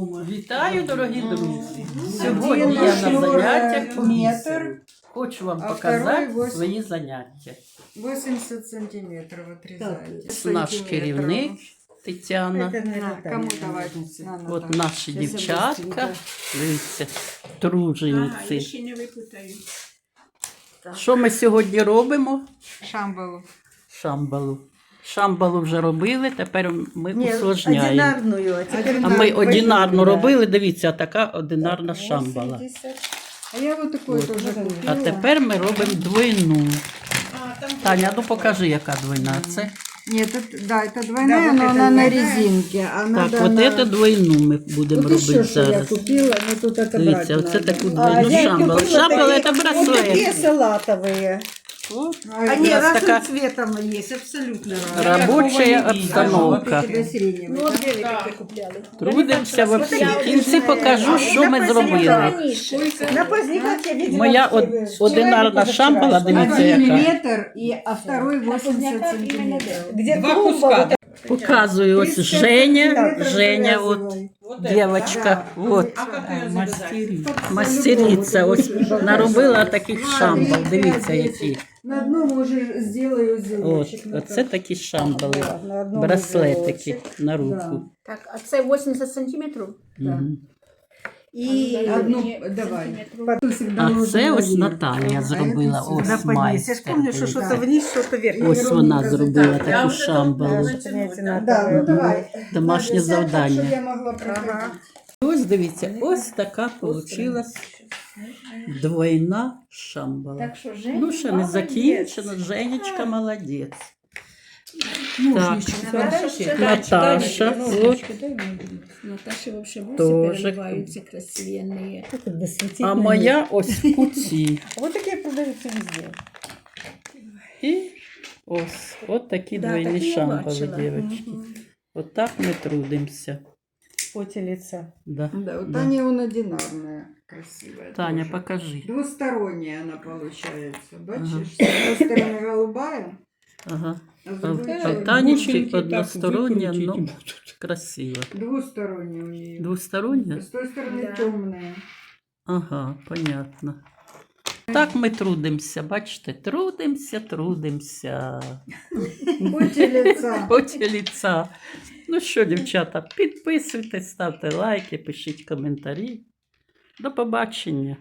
Вітаю, дорогі друзі! Сьогодні я на заняттях по метр. Хочу вам показати свої заняття. 80 сантиметров отрезаете. Наш керівник Тетяна. Кому на, От наші дівчатка. Дивіться, тружениці. Що ми сьогодні робимо? Шамбалу. Шамбалу. Шамбалу вже робили, тепер ми Ні, усложняємо. одинарную, а теперь А ми одинарну Да. робили, дивіться, така одинарна шамбала. 80. А я вот такой тоже купила. А тепер ми робимо двойну. А, там Таня, ну покажи, яка двойна. Це Нет, это, да, это двойная, Да, вот но это она на двойная. резинке. А так, надо от на... це двойну ми будемо Вот еще робити что я зараз. купила, но тут отобрать Дивіться, оце надо. таку А, двойну я шамбалу. купила Шамбала такие- це Вот такие браслет. салатовые. От. А, Они нас разным такая цветом есть, абсолютно разные. Робоча Вот обстановка. у тебя сиреневый, Ну, да? вот две великие купляли. Трудимося во всі. В кінці А, покажу, що ми зробили. На поздниках я видела. Моя все од- вчера одинарна или позавчера. шамбала, дивіться, Один яка. метр, и, а второй 80 сантиметров. Где Два клумба куска, вот эта. Показую ось Женя, Женя, от девочка. дівчинка, от. Мастериця, ось наробила таких шамбал. Дивіться, які. На одному уже сделаю От, узелочек. оце такі шамбали. Браслетики на руку. Так, а це 80 сантиметрів? И одну, давай. А це ось. Наталія зробила. Ось поднись. Я ж майстер. помню, что дивіться. что-то вниз, что-то вверх. Ось вона зробила Так, таку шамбалу. Ну. Домашнє завдання. Ось дивіться, ось така вийшла двойна шамбала. Що Ну, ще не закінчено. Женечка молодець. Так, Наташа ще Наташа, от. Наташа вообще волосы Тоже. переливаются красивенные. А моя ось в куці. Вот такие продаются везде. І ось, от такі Да, двойні такі я шамбали, бачила. дівчатки. От так ми трудимося. В поте лица. Да. Да, у да. Тани он одинарная, красивая. Таня, тоже. покажи. Двусторонняя она получается. Бачишь, с одной стороны голубая, Ага. Танечки одностороння, ну, красиво. Двусторонняя у нее. Двустороння? С той стороны Да. темная. Ага, понятно. Так ми трудимося, бачите, трудимося, трудимося. Поті ліца. Ну що, дівчата, підписуйтесь, ставте лайки, пишіть коментарі. До побачення.